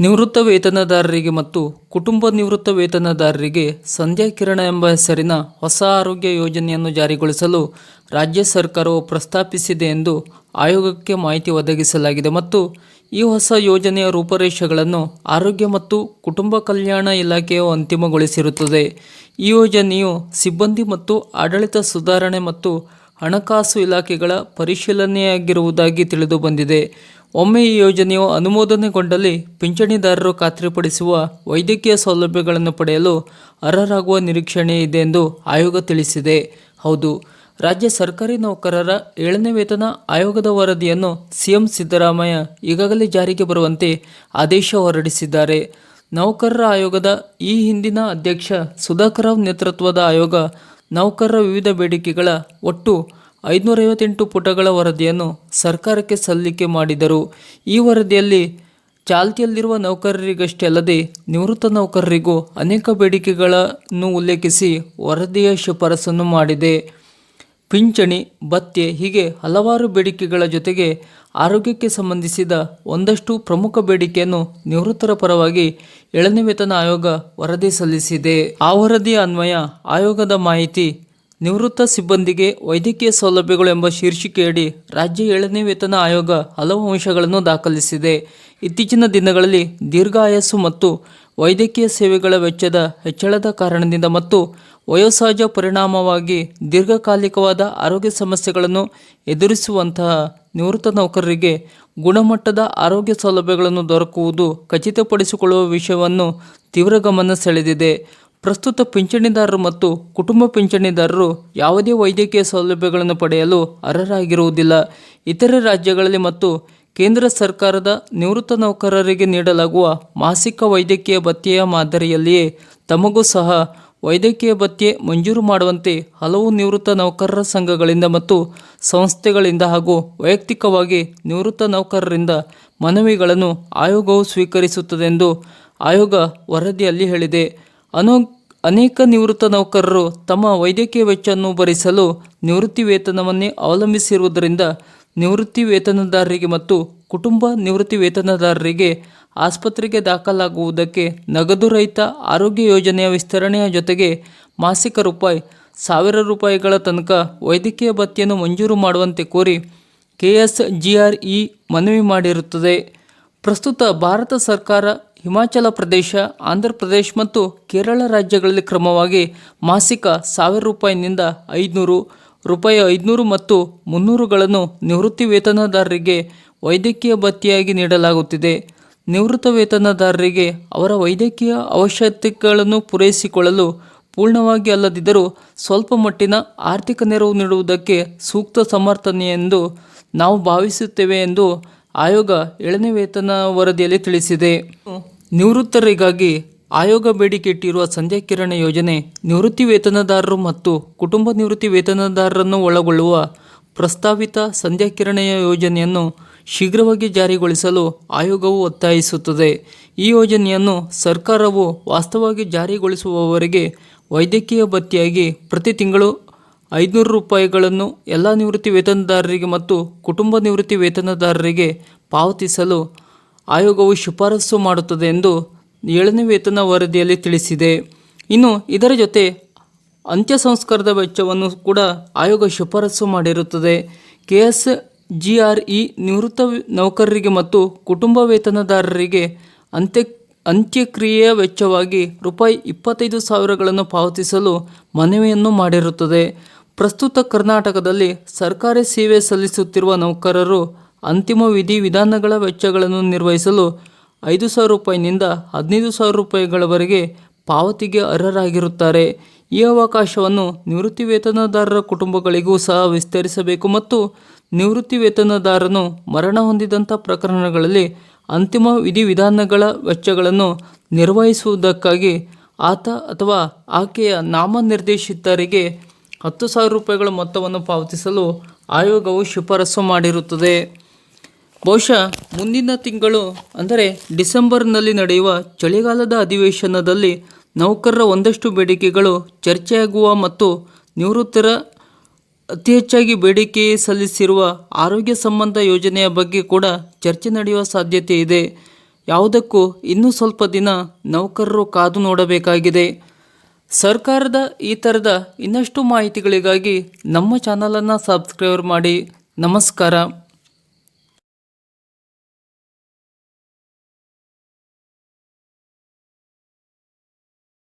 ನಿವೃತ್ತ ವೇತನದಾರರಿಗೆ ಮತ್ತು ಕುಟುಂಬ ನಿವೃತ್ತ ವೇತನದಾರರಿಗೆ ಸಂಧ್ಯಾ ಕಿರಣ ಎಂಬ ಹೆಸರಿನ ಹೊಸ ಆರೋಗ್ಯ ಯೋಜನೆಯನ್ನು ಜಾರಿಗೊಳಿಸಲು ರಾಜ್ಯ ಸರ್ಕಾರವು ಪ್ರಸ್ತಾಪಿಸಿದೆ ಎಂದು ಆಯೋಗಕ್ಕೆ ಮಾಹಿತಿ ಒದಗಿಸಲಾಗಿದೆ ಮತ್ತು ಈ ಹೊಸ ಯೋಜನೆಯ ರೂಪರೇಷೆಗಳನ್ನು ಆರೋಗ್ಯ ಮತ್ತು ಕುಟುಂಬ ಕಲ್ಯಾಣ ಇಲಾಖೆಯು ಅಂತಿಮಗೊಳಿಸಿರುತ್ತದೆ. ಈ ಯೋಜನೆಯು ಸಿಬ್ಬಂದಿ ಮತ್ತು ಆಡಳಿತ ಸುಧಾರಣೆ ಮತ್ತು ಹಣಕಾಸು ಇಲಾಖೆಗಳ ಪರಿಶೀಲನೆಯಾಗಿರುವುದಾಗಿ ತಿಳಿದು ಬಂದಿದೆ ಒಮ್ಮೆ ಈ ಯೋಜನೆಯು ಅನುಮೋದನೆಗೊಂಡಲ್ಲಿ ಪಿಂಚಣಿದಾರರು ಖಾತ್ರಿಪಡಿಸುವ ವೈದ್ಯಕೀಯ ಸೌಲಭ್ಯಗಳನ್ನು ಪಡೆಯಲು ಅರ್ಹರಾಗುವ ನಿರೀಕ್ಷಣೆ ಇದೆ ಎಂದು ಆಯೋಗ ತಿಳಿಸಿದೆ. ಹೌದು, ರಾಜ್ಯ ಸರ್ಕಾರಿ ನೌಕರರ ಏಳನೇ ವೇತನ ಆಯೋಗದ ವರದಿಯನ್ನು ಸಿಎಂ ಸಿದ್ದರಾಮಯ್ಯ ಈಗಾಗಲೇ ಜಾರಿಗೆ ಬರುವಂತೆ ಆದೇಶ ಹೊರಡಿಸಿದ್ದಾರೆ. ನೌಕರರ ಆಯೋಗದ ಈ ಹಿಂದಿನ ಅಧ್ಯಕ್ಷ ಸುಧಾಕರ್ ರಾವ್ ನೇತೃತ್ವದ ಆಯೋಗ ನೌಕರರ ವಿವಿಧ ಬೇಡಿಕೆಗಳ ಒಟ್ಟು ಐದುನೂರೈವತ್ತೆಂಟು ಪುಟಗಳ ವರದಿಯನ್ನು ಸರ್ಕಾರಕ್ಕೆ ಸಲ್ಲಿಕೆ ಮಾಡಿದರು ಈ ವರದಿಯಲ್ಲಿ ಚಾಲ್ತಿಯಲ್ಲಿರುವ ನೌಕರರಿಗಷ್ಟೇ ಅಲ್ಲದೆ ನಿವೃತ್ತ ನೌಕರರಿಗೂ ಅನೇಕ ಬೇಡಿಕೆಗಳನ್ನು ಉಲ್ಲೇಖಿಸಿ ವರದಿಯ ಶಿಫಾರಸನ್ನು ಮಾಡಿದೆ. ಪಿಂಚಣಿ, ಭತ್ಯೆ ಹೀಗೆ ಹಲವಾರು ಬೇಡಿಕೆಗಳ ಜೊತೆಗೆ ಆರೋಗ್ಯಕ್ಕೆ ಸಂಬಂಧಿಸಿದ ಒಂದಷ್ಟು ಪ್ರಮುಖ ಬೇಡಿಕೆಯನ್ನು ನಿವೃತ್ತರ ಪರವಾಗಿ ಏಳನೇ ವೇತನ ಆಯೋಗ ವರದಿ ಸಲ್ಲಿಸಿದೆ. ಆ ವರದಿಯ ಅನ್ವಯ ಆಯೋಗದ ಮಾಹಿತಿ ನಿವೃತ್ತ ಸಿಬ್ಬಂದಿಗೆ ವೈದ್ಯಕೀಯ ಸೌಲಭ್ಯಗಳು ಎಂಬ ಶೀರ್ಷಿಕೆಯಡಿ ರಾಜ್ಯ ಏಳನೇ ವೇತನ ಆಯೋಗ ಹಲವು ಅಂಶಗಳನ್ನು ದಾಖಲಿಸಿದೆ. ಇತ್ತೀಚಿನ ದಿನಗಳಲ್ಲಿ ದೀರ್ಘಾಯಸ್ಸು ಮತ್ತು ವೈದ್ಯಕೀಯ ಸೇವೆಗಳ ವೆಚ್ಚದ ಹೆಚ್ಚಳದ ಕಾರಣದಿಂದ ಮತ್ತು ವಯೋಸಹಜ ಪರಿಣಾಮವಾಗಿ ದೀರ್ಘಕಾಲಿಕವಾದ ಆರೋಗ್ಯ ಸಮಸ್ಯೆಗಳನ್ನು ಎದುರಿಸುವಂತಹ ನಿವೃತ್ತ ನೌಕರರಿಗೆ ಗುಣಮಟ್ಟದ ಆರೋಗ್ಯ ಸೌಲಭ್ಯಗಳನ್ನು ದೊರಕುವುದು ಖಚಿತಪಡಿಸಿಕೊಳ್ಳುವ ವಿಷಯವನ್ನು ತೀವ್ರ ಗಮನ ಸೆಳೆದಿದೆ. ಪ್ರಸ್ತುತ ಪಿಂಚಣಿದಾರರು ಮತ್ತು ಕುಟುಂಬ ಪಿಂಚಣಿದಾರರು ಯಾವುದೇ ವೈದ್ಯಕೀಯ ಸೌಲಭ್ಯಗಳನ್ನು ಪಡೆಯಲು ಅರ್ಹರಾಗಿರುವುದಿಲ್ಲ. ಇತರೆ ರಾಜ್ಯಗಳಲ್ಲಿ ಮತ್ತು ಕೇಂದ್ರ ಸರ್ಕಾರದ ನಿವೃತ್ತ ನೌಕರರಿಗೆ ನೀಡಲಾಗುವ ಮಾಸಿಕ ವೈದ್ಯಕೀಯ ಭತ್ಯೆಯ ಮಾದರಿಯಲ್ಲಿಯೇ ತಮಗೂ ಸಹ ವೈದ್ಯಕೀಯ ಭತ್ಯೆ ಮಂಜೂರು ಮಾಡುವಂತೆ ಹಲವು ನಿವೃತ್ತ ನೌಕರರ ಸಂಘಗಳಿಂದ ಮತ್ತು ಸಂಸ್ಥೆಗಳಿಂದ ಹಾಗೂ ವೈಯಕ್ತಿಕವಾಗಿ ನಿವೃತ್ತ ನೌಕರರಿಂದ ಮನವಿಗಳನ್ನು ಆಯೋಗವು ಸ್ವೀಕರಿಸುತ್ತದೆ ಎಂದು ಆಯೋಗ ವರದಿಯಲ್ಲಿ ಹೇಳಿದೆ. ಅನೋ, ಅನೇಕ ನಿವೃತ್ತ ನೌಕರರು ತಮ್ಮ ವೈದ್ಯಕೀಯ ವೆಚ್ಚವನ್ನು ಭರಿಸಲು ನಿವೃತ್ತಿ ವೇತನವನ್ನೇ ಅವಲಂಬಿಸಿರುವುದರಿಂದ ನಿವೃತ್ತಿ ವೇತನದಾರರಿಗೆ ಮತ್ತು ಕುಟುಂಬ ನಿವೃತ್ತಿ ವೇತನದಾರರಿಗೆ ಆಸ್ಪತ್ರೆಗೆ ದಾಖಲಾಗುವುದಕ್ಕೆ ನಗದು ರಹಿತ ಆರೋಗ್ಯ ಯೋಜನೆಯ ವಿಸ್ತರಣೆಯ ಜೊತೆಗೆ ಮಾಸಿಕ ರೂಪಾಯಿ ಸಾವಿರ ರೂಪಾಯಿಗಳ ತನಕ ವೈದ್ಯಕೀಯ ಭತ್ಯೆಯನ್ನು ಮಂಜೂರು ಮಾಡುವಂತೆ ಕೋರಿ K S G R E ಮನವಿ ಮಾಡಿರುತ್ತದೆ. ಪ್ರಸ್ತುತ ಭಾರತ ಸರ್ಕಾರ ಹಿಮಾಚಲ ಪ್ರದೇಶ, ಆಂಧ್ರ ಪ್ರದೇಶ ಮತ್ತು ಕೇರಳ ರಾಜ್ಯಗಳಲ್ಲಿ ಕ್ರಮವಾಗಿ ಮಾಸಿಕ ಸಾವಿರ ರೂಪಾಯಿನಿಂದ ಐದುನೂರು, ರೂಪಾಯಿ ಐದುನೂರು ಮತ್ತು ಮುನ್ನೂರುಗಳನ್ನು ನಿವೃತ್ತಿ ವೇತನದಾರರಿಗೆ ವೈದ್ಯಕೀಯ ಭತ್ಯೆಯಾಗಿ ನೀಡಲಾಗುತ್ತಿದೆ. ನಿವೃತ್ತ ವೇತನದಾರರಿಗೆ ಅವರ ವೈದ್ಯಕೀಯ ಅವಶ್ಯಕತೆಗಳನ್ನು ಪೂರೈಸಿಕೊಳ್ಳಲು ಪೂರ್ಣವಾಗಿ ಅಲ್ಲದಿದ್ದರೂ ಸ್ವಲ್ಪ ಮಟ್ಟಿನ ಆರ್ಥಿಕ ನೆರವು ನೀಡುವುದಕ್ಕೆ ಸೂಕ್ತ ಸಮರ್ಥನೆ ಎಂದು ನಾವು ಭಾವಿಸುತ್ತೇವೆ ಎಂದು ಆಯೋಗ ಏಳನೇ ವೇತನ ವರದಿಯಲ್ಲಿ ತಿಳಿಸಿದೆ. ನಿವೃತ್ತರಿಗಾಗಿ ಆಯೋಗ ಬೇಡಿಕೆ ಇಟ್ಟಿರುವ ಸಂಧ್ಯಾ ಕಿರಣ ಯೋಜನೆ ನಿವೃತ್ತಿ ವೇತನದಾರರು ಮತ್ತು ಕುಟುಂಬ ನಿವೃತ್ತಿ ವೇತನದಾರರನ್ನು ಒಳಗೊಳ್ಳುವ ಪ್ರಸ್ತಾವಿತ ಸಂಧ್ಯಾ ಕಿರಣೆಯ ಯೋಜನೆಯನ್ನು ಶೀಘ್ರವಾಗಿ ಜಾರಿಗೊಳಿಸಲು ಆಯೋಗವು ಒತ್ತಾಯಿಸುತ್ತದೆ. ಈ ಯೋಜನೆಯನ್ನು ಸರ್ಕಾರವು ವಾಸ್ತವವಾಗಿ ಜಾರಿಗೊಳಿಸುವವರೆಗೆ ವೈದ್ಯಕೀಯ ಭತ್ಯೆಯಾಗಿ ಪ್ರತಿ ತಿಂಗಳು ಐದುನೂರು ರೂಪಾಯಿಗಳನ್ನು ಎಲ್ಲ ನಿವೃತ್ತಿ ವೇತನದಾರರಿಗೆ ಮತ್ತು ಕುಟುಂಬ ನಿವೃತ್ತಿ ವೇತನದಾರರಿಗೆ ಪಾವತಿಸಲು ಆಯೋಗವು ಶಿಫಾರಸು ಮಾಡುತ್ತದೆ ಎಂದು ಏಳನೇ ವೇತನ ವರದಿಯಲ್ಲಿ ತಿಳಿಸಿದೆ. ಇನ್ನು ಇದರ ಜೊತೆ ಅಂತ್ಯ ಸಂಸ್ಕಾರದ ವೆಚ್ಚವನ್ನು ಕೂಡ ಆಯೋಗ ಶಿಫಾರಸು ಮಾಡಿರುತ್ತದೆ. K S G R E ನಿವೃತ್ತ ನೌಕರರಿಗೆ ಮತ್ತು ಕುಟುಂಬ ವೇತನದಾರರಿಗೆ ಅಂತ್ಯ, ಅಂತ್ಯಕ್ರಿಯೆಯ ವೆಚ್ಚವಾಗಿ ರೂಪಾಯಿ ಇಪ್ಪತ್ತೈದು ಸಾವಿರಗಳನ್ನು ಪಾವತಿಸಲು ಮನವಿಯನ್ನು ಮಾಡಿರುತ್ತದೆ. ಪ್ರಸ್ತುತ ಕರ್ನಾಟಕದಲ್ಲಿ ಸರ್ಕಾರಿ ಸೇವೆ ಸಲ್ಲಿಸುತ್ತಿರುವ ನೌಕರರು ಅಂತಿಮ ವಿಧಿ ವಿಧಾನಗಳ ವೆಚ್ಚಗಳನ್ನು ನಿರ್ವಹಿಸಲು ಐದು ಸಾವಿರ ರೂಪಾಯಿನಿಂದ ಹದಿನೈದು ಸಾವಿರ ರೂಪಾಯಿಗಳವರೆಗೆ ಪಾವತಿಗೆ ಅರ್ಹರಾಗಿರುತ್ತಾರೆ. ಈ ಅವಕಾಶವನ್ನು ನಿವೃತ್ತಿ ವೇತನದಾರರ ಕುಟುಂಬಗಳಿಗೂ ಸಹ ವಿಸ್ತರಿಸಬೇಕು ಮತ್ತು ನಿವೃತ್ತಿ ವೇತನದಾರನು ಮರಣ ಹೊಂದಿದಂಥ ಪ್ರಕರಣಗಳಲ್ಲಿ ಅಂತಿಮ ವಿಧಿವಿಧಾನಗಳ ವೆಚ್ಚಗಳನ್ನು ನಿರ್ವಹಿಸುವುದಕ್ಕಾಗಿ ಆತ ಅಥವಾ ಆಕೆಯ ನಾಮನಿರ್ದೇಶಿತರಿಗೆ ಹತ್ತು ಸಾವಿರ ರೂಪಾಯಿಗಳ ಮೊತ್ತವನ್ನು ಪಾವತಿಸಲು ಆಯೋಗವು ಶಿಫಾರಸು ಮಾಡಿರುತ್ತದೆ. ಬಹುಶಃ ಮುಂದಿನ ತಿಂಗಳು, ಅಂದರೆ ಡಿಸೆಂಬರ್ನಲ್ಲಿ ನಡೆಯುವ ಚಳಿಗಾಲದ ಅಧಿವೇಶನದಲ್ಲಿ ನೌಕರರ ಒಂದಷ್ಟು ಬೇಡಿಕೆಗಳು ಚರ್ಚೆಯಾಗುವ ಮತ್ತು ನಿವೃತ್ತರ ಅತಿ ಹೆಚ್ಚಾಗಿ ಬೇಡಿಕೆ ಸಲ್ಲಿಸಿರುವ ಆರೋಗ್ಯ ಸಂಬಂಧ ಯೋಜನೆಯ ಬಗ್ಗೆ ಕೂಡ ಚರ್ಚೆ ನಡೆಯುವ ಸಾಧ್ಯತೆ ಇದೆ. ಯಾವುದಕ್ಕೂ ಇನ್ನೂ ಸ್ವಲ್ಪ ದಿನ ನೌಕರರು ಕಾದು ನೋಡಬೇಕಾಗಿದೆ. ಸರ್ಕಾರದ ಈ ಥರದ ಇನ್ನಷ್ಟು ಮಾಹಿತಿಗಳಿಗಾಗಿ ನಮ್ಮ ಚಾನಲನ್ನು ಸಬ್ಸ್ಕ್ರೈಬ್ ಮಾಡಿ. ನಮಸ್ಕಾರ.